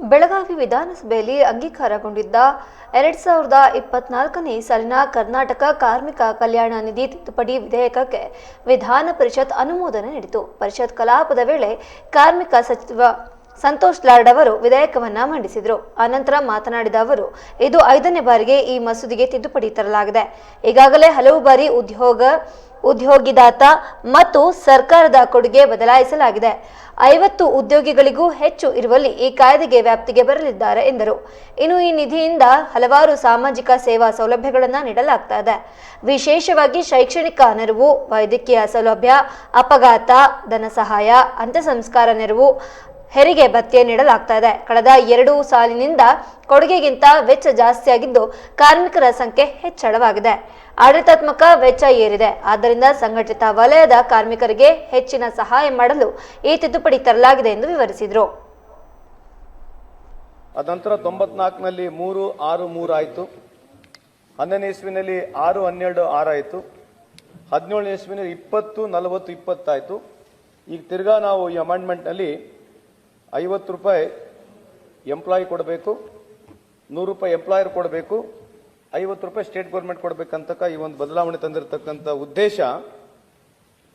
ಬೆಳಗಾವಿ ವಿಧಾನಸಭೆಯಲ್ಲಿ ಅಂಗೀಕಾರಗೊಂಡಿದ್ದ ಎರಡ್ ಸಾವಿರದ ಇಪ್ಪತ್ನಾಲ್ಕನೇ ಸಾಲಿನ ಕರ್ನಾಟಕ ಕಾರ್ಮಿಕ ಕಲ್ಯಾಣ ನಿಧಿ ತಿದ್ದುಪಡಿ ವಿಧೇಯಕಕ್ಕೆ ವಿಧಾನ ಪರಿಷತ್ ಅನುಮೋದನೆ ನೀಡಿತು. ಪರಿಷತ್ ಕಲಾಪದ ವೇಳೆ ಕಾರ್ಮಿಕ ಸಚಿವ ಸಂತೋಷ್ ಲಾರ್ಡ್ ಅವರು ವಿಧೇಯಕವನ್ನ ಮಂಡಿಸಿದರು. ಅನಂತರ ಮಾತನಾಡಿದ ಅವರು, ಇದು ಐದನೇ ಬಾರಿಗೆ ಈ ಮಸೂದಿಗೆ ತಿದ್ದುಪಡಿ ತರಲಾಗಿದೆ. ಈಗಾಗಲೇ ಹಲವು ಬಾರಿ ಉದ್ಯೋಗ, ಉದ್ಯೋಗಿದಾತ ಮತ್ತು ಸರ್ಕಾರದ ಕೊಡುಗೆ ಬದಲಾಯಿಸಲಾಗಿದೆ. ಐವತ್ತು ಉದ್ಯೋಗಿಗಳಿಗೂ ಹೆಚ್ಚು ಇರುವಲ್ಲಿ ಈ ಕಾಯ್ದೆಗೆ ವ್ಯಾಪ್ತಿಗೆ ಬರಲಿದ್ದಾರೆ ಎಂದರು. ಇನ್ನು ಈ ನಿಧಿಯಿಂದ ಹಲವಾರು ಸಾಮಾಜಿಕ ಸೇವಾ ಸೌಲಭ್ಯಗಳನ್ನು ನೀಡಲಾಗ್ತಾ ಇದೆ. ವಿಶೇಷವಾಗಿ ಶೈಕ್ಷಣಿಕ ನೆರವು, ವೈದ್ಯಕೀಯ ಸೌಲಭ್ಯ, ಅಪಘಾತ ಧನ ಸಹಾಯ ಅಂತ್ಯಸಂಸ್ಕಾರ ನೆರವು ಹೆರಿಗೆ ಭತ್ಯೆ ನೀಡಲಾಗ್ತಾ ಇದೆ. ಕಳೆದ ಎರಡು ಸಾಲಿನಿಂದ ಕೊಡುಗೆಗಿಂತ ವೆಚ್ಚ ಜಾಸ್ತಿಯಾಗಿದ್ದು ಕಾರ್ಮಿಕರ ಸಂಖ್ಯೆ ಹೆಚ್ಚಳವಾಗಿದೆ. ಆಡಳಿತಾತ್ಮಕ ವೆಚ್ಚ ಏರಿದೆ. ಆದ್ದರಿಂದ ಸಂಘಟಿತ ವಲಯದ ಕಾರ್ಮಿಕರಿಗೆ ಹೆಚ್ಚಿನ ಸಹಾಯ ಮಾಡಲು ಈ ತಿದ್ದುಪಡಿ ತರಲಾಗಿದೆ ಎಂದು ವಿವರಿಸಿದರು. ಅದಂತರ ತೊಂಬತ್ನಾಲ್ಕನಲ್ಲಿ ಮೂರು, ಆರು, ಮೂರು ಆಯಿತು. ಹನ್ನೊಂದನೇ ಇಸ್ವಿನಲ್ಲಿ ಆರು, ಹನ್ನೆರಡು ಆರಾಯಿತು ಹದಿನೇಳನೇ ಇಸ್ವಿನಲ್ಲಿ ಇಪ್ಪತ್ತು, ನಲವತ್ತು, ಇಪ್ಪತ್ತಾಯಿತು. ಈಗ ತಿರ್ಗಾ ನಾವು ಈ ಅಮೆಂಡ್ಮೆಂಟ್ನಲ್ಲಿ ಐವತ್ತು ರೂಪಾಯಿ ಎಂಪ್ಲಾಯಿ ಕೊಡಬೇಕು ನೂರು ರೂಪಾಯಿ ಎಂಪ್ಲಾಯರ್ ಕೊಡಬೇಕು ಐವತ್ತು ರೂಪಾಯಿ ಸ್ಟೇಟ್ ಗೌರ್ಮೆಂಟ್ ಕೊಡಬೇಕಂತಕ ಈ ಒಂದು ಬದಲಾವಣೆ ತಂದಿರತಕ್ಕಂಥ ಉದ್ದೇಶ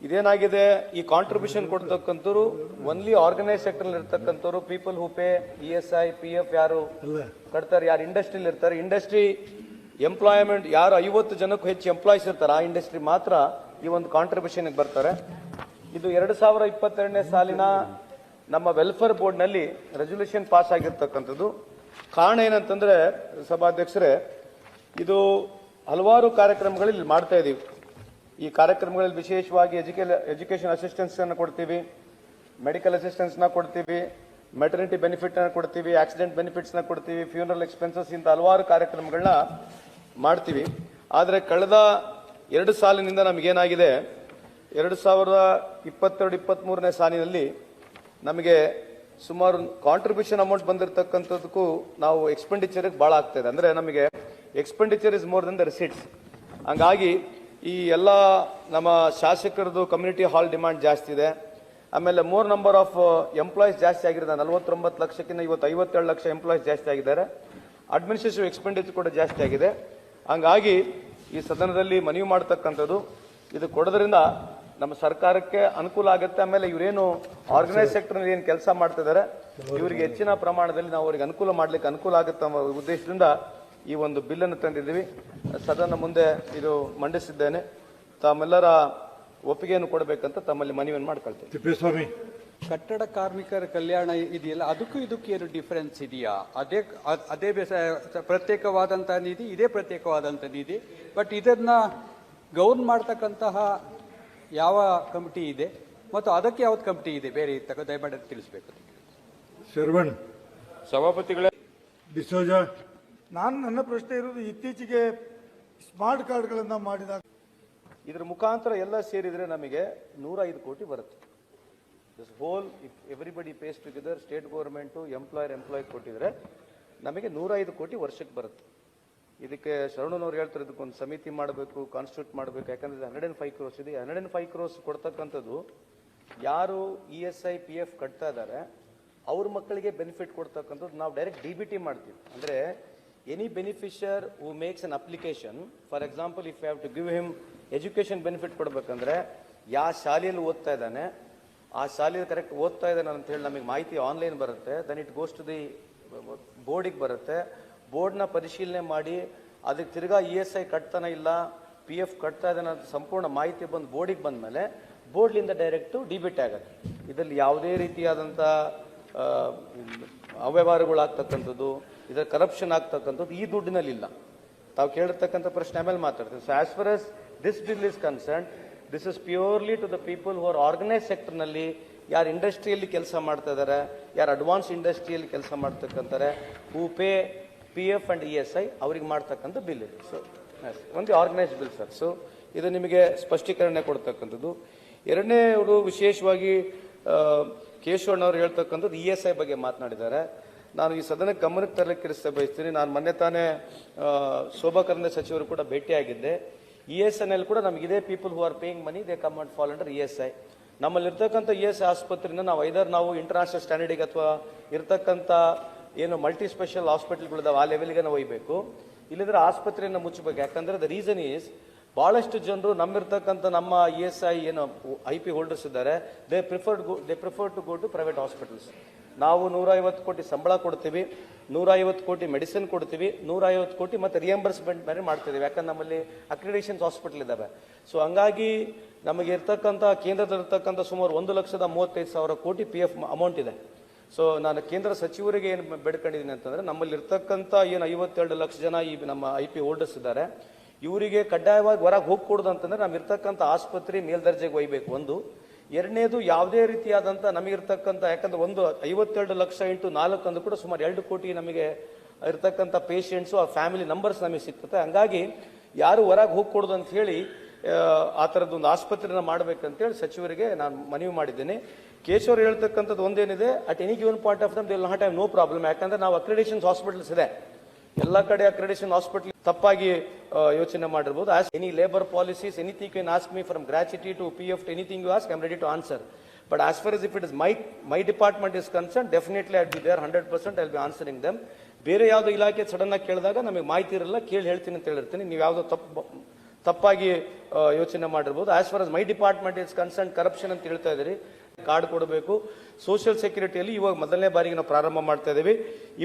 ಇದೇನಾಗಿದೆ? ಈ ಕಾಂಟ್ರಿಬ್ಯೂಷನ್ ಕೊಡ್ತಕ್ಕಂಥವ್ರು ಓನ್ಲಿ ಆರ್ಗನೈಸ್ ಸೆಕ್ಟರ್ ಇರ್ತಕ್ಕಂಥವ್ರು people who pay E S I P F ಯಾರು ಕಟ್ತಾರೆ ಯಾರು ಇಂಡಸ್ಟ್ರಿಲಿ ಇರ್ತಾರೆ. ಇಂಡಸ್ಟ್ರಿ ಎಂಪ್ಲಾಯ್ಮೆಂಟ್ ಯಾರು ಐವತ್ತು ಜನಕ್ಕೂ ಹೆಚ್ಚು ಎಂಪ್ಲಾಯ್ಸ್ ಇರ್ತಾರೆ. ಆ ಇಂಡಸ್ಟ್ರಿ ಮಾತ್ರ ಈ ಒಂದು ಕಾಂಟ್ರಿಬ್ಯೂಷನ್ ಬರ್ತಾರೆ. ಇದು ಎರಡು ಸಾವಿರ ಇಪ್ಪತ್ತೆರಡನೇ ಸಾಲಿನ ನಮ್ಮ ವೆಲ್ಫೇರ್ ಬೋರ್ಡ್ನಲ್ಲಿ ರೆಸೊಲ್ಯೂಷನ್ ಪಾಸ್ ಆಗಿರ್ತಕ್ಕಂಥದ್ದು. ಕಾರಣ ಏನಂತಂದ್ರೆ, ಸಭಾಧ್ಯಕ್ಷರೇ, ಇದು ಹಲವಾರು ಕಾರ್ಯಕ್ರಮಗಳಲ್ಲಿ ಮಾಡ್ತಾ ಇದ್ದೀವಿ ಈ ಕಾರ್ಯಕ್ರಮಗಳಲ್ಲಿ ವಿಶೇಷವಾಗಿ ಎಜುಕೇ ಎಜುಕೇಷನ್ ಅಸಿಸ್ಟೆನ್ಸನ್ನು ಕೊಡ್ತೀವಿ ಮೆಡಿಕಲ್ ಅಸಿಸ್ಟೆನ್ಸ್ನ ಕೊಡ್ತೀವಿ ಮೆಟರ್ನಿಟಿ ಬೆನಿಫಿಟ್ನ ಕೊಡ್ತೀವಿ ಆಕ್ಸಿಡೆಂಟ್ ಬೆನಿಫಿಟ್ಸ್ನ ಕೊಡ್ತೀವಿ ಫ್ಯೂನರಲ್ ಎಕ್ಸ್ಪೆನ್ಸಸ್ ಇಂಥ ಹಲವಾರು ಕಾರ್ಯಕ್ರಮಗಳನ್ನ ಮಾಡ್ತೀವಿ. ಆದರೆ ಕಳೆದ ಎರಡು ಸಾಲಿನಿಂದ ನಮಗೇನಾಗಿದೆ, ಎರಡು ಸಾವಿರದ ಇಪ್ಪತ್ತೆರಡು ಇಪ್ಪತ್ತ್ಮೂರನೇ ಸಾಲಿನಲ್ಲಿ ನಮಗೆ ಸುಮಾರು ಕಾಂಟ್ರಿಬ್ಯೂಷನ್ ಅಮೌಂಟ್ ಬಂದಿರತಕ್ಕಂಥದಕ್ಕೂ ನಾವು ಎಕ್ಸ್ಪೆಂಡಿಚರ್ ಭಾಳ ಆಗ್ತಾಯಿದೆ ಅಂದರೆ ನಮಗೆ expenditure is more than the receipts ಹಂಗಾಗಿ ಈ ಎಲ್ಲ ನಮ್ಮ ಶಾಸಕರದು ಕಮ್ಯುನಿಟಿ ಹಾಲ್ ಡಿಮ್ಯಾಂಡ್ ಜಾಸ್ತಿ ಇದೆ. ಆಮೇಲೆ ಮೋರ್ ನಂಬರ್ ಆಫ್ ಎಂಪ್ಲಾಯೀಸ್ ಜಾಸ್ತಿ ಆಗಿರೋದು ನಲವತ್ತೊಂಬತ್ತು ಲಕ್ಷಕ್ಕಿಂತ ಇವತ್ತು ಐವತ್ತೇಳು ಲಕ್ಷ ಎಂಪ್ಲಾಯೀಸ್ ಜಾಸ್ತಿ ಆಗಿದ್ದಾರೆ. ಅಡ್ಮಿನಿಸ್ಟ್ರೇಷನ್ ಎಕ್ಸ್ಪೆಂಡಿಚರ್ ಕೂಡ ಜಾಸ್ತಿ ಆಗಿದೆ. ಹಂಗಾಗಿ ಈ ಸದನದಲ್ಲಿ ಮನವಿ ಮಾಡ್ತಕ್ಕಂಥದ್ದು ಇದು ಕೊಡೋದ್ರಿಂದ ನಮ್ಮ ಸರ್ಕಾರಕ್ಕೆ ಅನುಕೂಲ ಆಗುತ್ತೆ. ಆಮೇಲೆ ಇವರೇನು ಆರ್ಗನೈಸ್ ಸೆಕ್ಟರ್ ಏನು ಕೆಲಸ ಮಾಡ್ತಿದ್ದಾರೆ ಇವರಿಗೆ ಹೆಚ್ಚಿನ ಪ್ರಮಾಣದಲ್ಲಿ ನಾವು ಅವರಿಗೆ ಅನುಕೂಲ ಮಾಡ್ಲಿಕ್ಕೆ ಅನುಕೂಲ ಆಗುತ್ತೆ ಅನ್ನೋ ಉದ್ದೇಶದಿಂದ ಈ ಒಂದು ಬಿಲ್ ಅನ್ನು ತಂದಿದ್ದೀವಿ. ಸದನ ಮುಂದೆ ಇದು ಮಂಡಿಸಿದ್ದೇನೆ. ತಮ್ಮೆಲ್ಲರ ಒಪ್ಪಿಗೆಯನ್ನು ಕೊಡಬೇಕಂತ ತಮ್ಮಲ್ಲಿ ಮನವಿಯನ್ನು ಮಾಡ್ಕೊಳ್ತೇವೆ ತಿಪ್ಪೇಸ್ವಾಮಿ. ಕಟ್ಟಡ ಕಾರ್ಮಿಕರ ಕಲ್ಯಾಣ ಇದೆಯಲ್ಲ ಅದಕ್ಕೂ ಇದಕ್ಕೂ ಏನು ಡಿಫರೆನ್ಸ್ ಇದೆಯಾ? ಅದೇ ಅದೇ ಬೇಸ ಪ್ರತ್ಯೇಕವಾದಂತಹ ನಿಧಿ ಇದೇ ಪ್ರತ್ಯೇಕವಾದಂಥ ನಿಧಿ. ಬಟ್ ಇದನ್ನ ಗೌನ್ ಮಾಡ್ತಕ್ಕಂತಹ ಯಾವ ಕಮಿಟಿ ಇದೆ ಮತ್ತು ಅದಕ್ಕೆ ಯಾವ್ದು ಕಮಿಟಿ ಇದೆ? ಬೇರೆ ಇರ್ತಕ್ಕ ದಯಮಾಡಿ ತಿಳಿಸಬೇಕು ತಿಳಿಸ್ಬೇಕು ಶರವಣ್. ಸಭಾಪತಿಗಳೇ. ಡಿಸೋಜ. ನಾನು ನನ್ನ ಪ್ರಶ್ನೆ ಇರೋದು ಇತ್ತೀಚೆಗೆ ಸ್ಮಾರ್ಟ್ ಕಾರ್ಡ್ಗಳನ್ನು ಮಾಡಿದಾಗ ಇದರ ಮುಖಾಂತರ ಎಲ್ಲ ಸೇರಿದ್ರೆ ನಮಗೆ ನೂರ ಐದು ಕೋಟಿ ಬರುತ್ತೆ. This whole if everybody pays together state government employer employee ಕೊಟ್ಟಿದ್ರೆ ನಮಗೆ ನೂರ ಐದು ಕೋಟಿ ವರ್ಷಕ್ಕೆ ಬರುತ್ತೆ. ಇದಕ್ಕೆ ಶರಣನವ್ರು ಹೇಳ್ತಾರೆ, ಇದಕ್ಕೊಂದು ಸಮಿತಿ ಮಾಡಬೇಕು ಕಾನ್ಸ್ಟಿಟ್ಯೂಟ್ ಮಾಡಬೇಕು. ಯಾಕಂದ್ರೆ ಹಂಡ್ರೆಡ್ ಅಂಡ್ ಫೈವ್ ಕ್ರೋಸ್ ಇದೆ. ಹಂಡ್ರೆಡ್ ಅಂಡ್ ಫೈವ್ ಕ್ರೋಸ್ ಕೊಡ್ತಕ್ಕಂಥದ್ದು ಯಾರು E S I P F ಕಟ್ತಾ ಇದ್ದಾರೆ, ಅವ್ರ ಮಕ್ಕಳಿಗೆ ಬೆನಿಫಿಟ್ ಕೊಡ್ತಕ್ಕಂಥದ್ದು ನಾವು ಡೈರೆಕ್ಟ್ ಡಿ ಬಿ ಟಿ ಮಾಡ್ತೀವಿ. ಅಂದರೆ any beneficiary who makes an application for example if you have to give him education benefit ಕೊಡಬೇಕಂದ್ರೆ ಯಾವ ಶಾಲೆಯಲ್ಲಿ ಓದ್ತಾ ಇದ್ದಾನೆ, ಆ ಶಾಲೆಯಲ್ಲಿ ಕರೆಕ್ಟ್ ಓದ್ತಾ ಇದ್ದಾನೆ ಅಂತ ಹೇಳಿ ನಮಗೆ ಮಾಹಿತಿ ಆನ್ಲೈನ್ ಬರುತ್ತೆ then it goes to the ಬೋರ್ಡಿಗೆ ಬರುತ್ತೆ ಬೋರ್ಡ್ನ ಪರಿಶೀಲನೆ ಮಾಡಿ, ಅದಕ್ಕೆ ತಿರ್ಗಾ ಇ ಎಸ್ ಐ ಕಟ್ತಾನೆ ಇಲ್ಲ, ಪಿ ಎಫ್ ಕಟ್ತಾ ಇದೆ ಅಂತ ಸಂಪೂರ್ಣ ಮಾಹಿತಿ ಬಂದು ಬೋರ್ಡಿಗೆ ಬಂದಮೇಲೆ ಬೋರ್ಡ್ಲಿಂದ ಡೈರೆಕ್ಟು ಡಿಬಿಟ್ ಆಗುತ್ತೆ. ಇದರಲ್ಲಿ ಯಾವುದೇ ರೀತಿಯಾದಂಥ ಅವ್ಯವಹಾರಗಳಾಗ್ತಕ್ಕಂಥದ್ದು ಇದರ ಕರಪ್ಷನ್ ಆಗ್ತಕ್ಕಂಥದ್ದು ಈ ದುಡ್ಡಿನಲ್ಲಿಲ್ಲ. ತಾವು ಕೇಳಿರ್ತಕ್ಕಂಥ ಪ್ರಶ್ನೆ ಆಮೇಲೆ ಮಾತಾಡ್ತೀವಿ so as far as this bill is concern this is purely to the people who are organise ಸೆಕ್ಟರ್ನಲ್ಲಿ ಯಾರು ಇಂಡಸ್ಟ್ರಿಯಲ್ಲಿ ಕೆಲಸ ಮಾಡ್ತಾ ಇದ್ದಾರೆ, ಯಾರು ಅಡ್ವಾನ್ಸ್ ಇಂಡಸ್ಟ್ರಿಯಲ್ಲಿ ಕೆಲಸ ಮಾಡ್ತಕ್ಕಂತಾರೆ who pay P F and E S I ಅವ್ರಿಗೆ ಮಾಡ್ತಕ್ಕಂಥ ಬಿಲ್ ಇದೆ. ಸೊ ಒಂದು ಆರ್ಗನೈಸ್ ಬಿಲ್ ಸರ್ ಸೊ ಇದು ನಿಮಗೆ ಸ್ಪಷ್ಟೀಕರಣ ಕೊಡ್ತಕ್ಕಂಥದ್ದು. ಎರಡನೇವರು ವಿಶೇಷವಾಗಿ ಆ, ಕೇಶವಣ್ಣವ್ರು ಹೇಳ್ತಕ್ಕಂಥದ್ದು ಇ ಎಸ್ ಐ ಬಗ್ಗೆ ಮಾತನಾಡಿದ್ದಾರೆ. ನಾನು ಈ ಸದನಕ್ಕೆ ಗಮನಕ್ಕೆ ತರಲಿಕ್ಕೆ ಬಯಸ್ತೀನಿ. ನಾನು ಮೊನ್ನೆ ತಾನೇ ಆ, ಶೋಭಾ ಕರಂದ್ಲಾಜೆ ಸಚಿವರು ಕೂಡ ಭೇಟಿಯಾಗಿದ್ದೆ ಇ ಎಸ್ ಐನಲ್ಲಿ ಕೂಡ ನಮಗೆ ಇದೇ people who are paying money they come and fall under E S I ನಮ್ಮಲ್ಲಿರ್ತಕ್ಕಂಥ E S I ಆಸ್ಪತ್ರೆಯಿಂದ ನಾವು ಐದರ್ ನಾವು ಇಂಟರ್ನ್ಯಾಷನಲ್ ಸ್ಟ್ಯಾಂಡರ್ಡಿಗೆ ಅಥವಾ ಇರ್ತಕ್ಕಂಥ ಏನು ಮಲ್ಟಿ ಸ್ಪೆಷಲ್ ಹಾಸ್ಪಿಟಲ್ಗಳಿದಾವೆ ಆ ಲೆವೆಲ್ಗೆ ನಾವು ಒಯ್ಬೇಕು. ಇಲ್ಲದ್ರೆ ಆಸ್ಪತ್ರೆಯನ್ನು ಮುಚ್ಚಬೇಕು ಯಾಕಂದ್ರೆ ದ ರೀಸನ್ ಈಸ್ ಬಹಳಷ್ಟು ಜನರು ನಮ್ಮಿರ್ತಕ್ಕಂಥ ನಮ್ಮ ಇ ಎಸ್ ಐ ಏನು ಐ ಪಿ ಹೋಲ್ಡರ್ಸ್ ಇದ್ದಾರೆ. They preferred go they prefer to go to private hospitals ನಾವು ನೂರ ಐವತ್ತು ಕೋಟಿ ಸಂಬಳ ಕೊಡ್ತೀವಿ, ನೂರೈವತ್ತು ಕೋಟಿ ಮೆಡಿಸಿನ್ ಕೊಡ್ತೀವಿ, ನೂರೈವತ್ತು ಕೋಟಿ ಮತ್ತೆ ರಿಯಂಬರ್ಸ್ಮೆಂಟ್ ಮೇಲೆ ಮಾಡ್ತಿದ್ದೀವಿ ಯಾಕಂದ್ರೆ ನಮ್ಮಲ್ಲಿ ಅಕ್ರಿಡೇಷನ್ಸ್ ಹಾಸ್ಪಿಟಲ್ ಇದ್ದಾವೆ ಸೊ ಹಂಗಾಗಿ ನಮಗೆ ಇರ್ತಕ್ಕಂಥ ಕೇಂದ್ರದಲ್ಲಿರ್ತಕ್ಕಂಥ ಸುಮಾರು ಒಂದು ಲಕ್ಷದ ಮೂವತ್ತೈದು ಸಾವಿರ ಕೋಟಿ ಪಿ ಎಫ್ ಅಮೌಂಟ್ ಇದೆ. ಸೊ ನಾನು ಕೇಂದ್ರ ಸಚಿವರಿಗೆ ಏನು ಬೇಡ್ಕೊಂಡಿದ್ದೀನಿ ಅಂತಂದ್ರೆ, ನಮ್ಮಲ್ಲಿ ಇರ್ತಕ್ಕಂಥ ಏನು ಐವತ್ತೆರಡು ಲಕ್ಷ ಜನ ಈ ನಮ್ಮ ಐ ಪಿ ಹೋಲ್ಡರ್ಸ್ ಇದ್ದಾರೆ. ಇವರಿಗೆ ಕಡ್ಡಾಯವಾಗಿ ಹೊರಗೆ ಹೋಗ್ಕೊಡುದು ಅಂತಂದರೆ ನಮ್ಮ ಇರ್ತಕ್ಕಂಥ ಆಸ್ಪತ್ರೆ ಮೇಲ್ದರ್ಜೆಗೆ ಒಯ್ಬೇಕು. ಒಂದು. ಎರಡನೇದು ಯಾವುದೇ ರೀತಿಯಾದಂಥ ನಮಗಿರ್ತಕ್ಕಂಥ ಯಾಕಂದ್ರೆ ಒಂದು ಐವತ್ತೆರಡು ಲಕ್ಷ ಇಂಟು ನಾಲ್ಕು ಅಂದ್ರೂ ಕೂಡ ಸುಮಾರು ಎರಡು ಕೋಟಿ ನಮಗೆ ಇರ್ತಕ್ಕಂಥ ಪೇಷಂಟ್ಸು ಆ ಫ್ಯಾಮಿಲಿ ನಂಬರ್ಸ್ ನಮಗೆ ಸಿಗ್ತದೆ. ಹಂಗಾಗಿ ಯಾರು ಹೊರಗೆ ಹೋಗ್ಕೊಡೋದು ಅಂತ ಹೇಳಿ ಆ, ಆ ಥರದ್ದು ಒಂದು ಆಸ್ಪತ್ರೆನ ಮಾಡ್ಬೇಕಂತೇಳಿ ಸಚಿವರಿಗೆ ನಾನು ಮನವಿ ಮಾಡಿದ್ದೇನೆ. ಕೇಶವರ್ ಹೇಳ್ತಕ್ಕಂಥದ್ದು ಒಂದೇನಿದೆ at any given point of them they'll not have no problem ಯಾಕಂದ್ರೆ ನಾವು ಅಕ್ರಿಡೇಷನ್ಸ್ ಹಾಸ್ಪಿಟಲ್ಸ್ ಇದೆ. ಎಲ್ಲ ಕಡೆ ಅಕ್ರಿಡೇಷನ್ ಹಾಸ್ಪಿಟಲ್ ತಪ್ಪಾಗಿ ಯೋಚನೆ ಮಾಡಿರ್ಬೋದು. As any labour policies anything can ask me from gratuity to P F anything you ask I'm ready to answer but as far is if it is my my department is concern definitely I be there hundred percent I be answering them ಬೇರೆ ಯಾವುದೋ ಇಲಾಖೆ sudden ಆಗಿ ಕೇಳಿದಾಗ ನಮಗೆ ಮಾಹಿತಿ ಇರಲ್ಲ ಕೇಳಿ ಹೇಳ್ತೀನಿ ಅಂತ ಹೇಳಿರ್ತೀನಿ. ನೀವು ಯಾವುದೋ ತಪ್ಪು ತಪ್ಪಾಗಿ ಯೋಚನೆ ಮಾಡಿರ್ಬೋದು. As far as my department is concern corruption ಅಂತ ಹೇಳ್ತಾ ಇದ್ದೀರಿ. ಕಾರ್ಡ್ ಕೊಡಬೇಕು. ಸೋಷಿಯಲ್ ಸೆಕ್ಯೂರಿಟಿಯಲ್ಲಿ ಇವಾಗ ಮೊದಲನೇ ಬಾರಿಗೆ ನಾವು ಪ್ರಾರಂಭ ಮಾಡ್ತಾ ಇದ್ದೀವಿ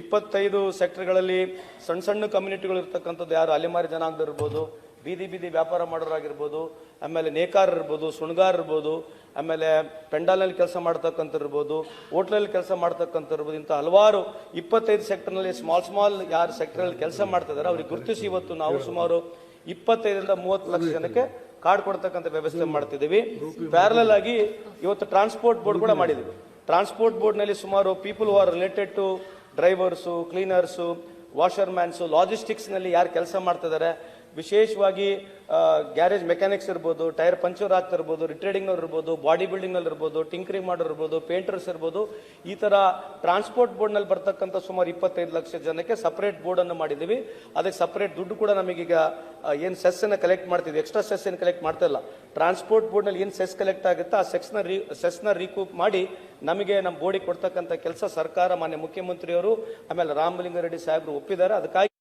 ಇಪ್ಪತ್ತೈದು ಸೆಕ್ಟರ್ಗಳಲ್ಲಿ ಸಣ್ಣ ಸಣ್ಣ ಕಮ್ಯುನಿಟಿಗಳು ಇರ್ತಕ್ಕಂಥದ್ದು ಯಾರು? ಅಲೆಮಾರಿ ಜನ ಇರ್ಬೋದು, ಬೀದಿ ಬೀದಿ ವ್ಯಾಪಾರ ಮಾಡೋರಾಗಿರ್ಬೋದು, ಆಮೇಲೆ ನೇಕಾರ ಇರ್ಬೋದು ಸುಣ್ಗಾರ್ ಇರ್ಬೋದು, ಆಮೇಲೆ ಪೆಂಡಾಲಲ್ಲಿ ಕೆಲಸ ಮಾಡ್ತಕ್ಕಂಥ ಇರ್ಬೋದು, ಹೋಟ್ಲಲ್ಲಿ ಕೆಲಸ ಮಾಡ್ತಕ್ಕಂಥ ಇರ್ಬೋದು, ಇಂಥ ಹಲವಾರು ಇಪ್ಪತ್ತೈದು ಸೆಕ್ಟರ್ನಲ್ಲಿ ಸ್ಮಾಲ್ ಸ್ಮಾಲ್ ಯಾರು ಸೆಕ್ಟರಲ್ಲಿ ಕೆಲಸ ಮಾಡ್ತಾ ಇದ್ದಾರೆ ಅವ್ರಿಗೆ ಗುರುತಿಸಿ ಇವತ್ತು ನಾವು ಸುಮಾರು ಇಪ್ಪತ್ತೈದರಿಂದ ಮೂವತ್ತು ಲಕ್ಷ ಜನಕ್ಕೆ ಕಾರ್ಡ್ ಕೊಡ್ತಕ್ಕಂಥ ವ್ಯವಸ್ಥೆ ಮಾಡ್ತಿದ್ದೀವಿ. ಪ್ಯಾರಲಲ್ ಆಗಿ ಇವತ್ತು ಟ್ರಾನ್ಸ್ಪೋರ್ಟ್ ಬೋರ್ಡ್ ಕೂಡ ಮಾಡಿದ್ದೀವಿ. ಟ್ರಾನ್ಸ್ಪೋರ್ಟ್ ಬೋರ್ಡ್ನಲ್ಲಿ ಸುಮಾರು people are related to drivers cleaners washer mans ಲಾಜಿಸ್ಟಿಕ್ಸ್ನಲ್ಲಿ ಯಾರು ಕೆಲಸ ಮಾಡ್ತಿದ್ದಾರೆ ವಿಶೇಷವಾಗಿ ಗ್ಯಾರೇಜ್ ಮೆಕ್ಯಾನಿಕ್ಸ್ ಇರ್ಬೋದು, ಟೈರ್ ಪಂಚರ್ ಆಗ್ತಿರ್ಬೋದು ರಿಟ್ರೇಡಿಂಗ್ನವ್ರು ಇರ್ಬೋದು, ಬಾಡಿ ಬಿಲ್ಡಿಂಗ್ನಲ್ಲಿ ಇರ್ಬೋದು, ಟಿಂಕರಿಂಗ್ ಮಾಡೋರು ಇರ್ಬೋದು, ಪೇಂಟರ್ಸ್ ಇರ್ಬೋದು, ಈ ಥರ ಟ್ರಾನ್ಸ್ಪೋರ್ಟ್ ಬೋರ್ಡ್ನಲ್ಲಿ ಬರ್ತಕ್ಕಂಥ ಸುಮಾರು ಇಪ್ಪತ್ತೈದು ಲಕ್ಷ ಜನಕ್ಕೆ ಸಪ್ರೇಟ್ ಬೋರ್ಡನ್ನು ಮಾಡಿದ್ದೀವಿ. ಅದಕ್ಕೆ ಸಪ್ರೇಟ್ ದುಡ್ಡು ಕೂಡ ನಮಗೀಗ ಏನು ಸೆಸ್ಸನ್ನು ಕಲೆಕ್ಟ್ ಮಾಡ್ತಿದ್ವಿ. ಎಕ್ಸ್ಟ್ರಾ ಸೆಸ್ ಏನು ಕಲೆಕ್ಟ್ ಮಾಡ್ತಾ ಇಲ್ಲ. ಟ್ರಾನ್ಸ್ಪೋರ್ಟ್ ಬೋರ್ಡ್ನಲ್ಲಿ ಏನು ಸೆಸ್ ಕಲೆಕ್ಟ್ ಆಗುತ್ತೆ ಆ ಸೆಕ್ಸ್ನ ರೀ, ಸೆಸ್ನ ರೀಕೂಪ್ ಮಾಡಿ ನಮಗೆ ನಮ್ಮ ಬೋರ್ಡಿಗೆ ಕೊಡ್ತಕ್ಕಂಥ ಕೆಲಸ ಸರ್ಕಾರ, ಮಾನ್ಯ ಮುಖ್ಯಮಂತ್ರಿಯವರು, ಆಮೇಲೆ ರಾಮಲಿಂಗಾರೆಡ್ಡಿ ಸಾಹೇಬರು ಒಪ್ಪಿದ್ದಾರೆ. ಅದಕ್ಕಾಗಿ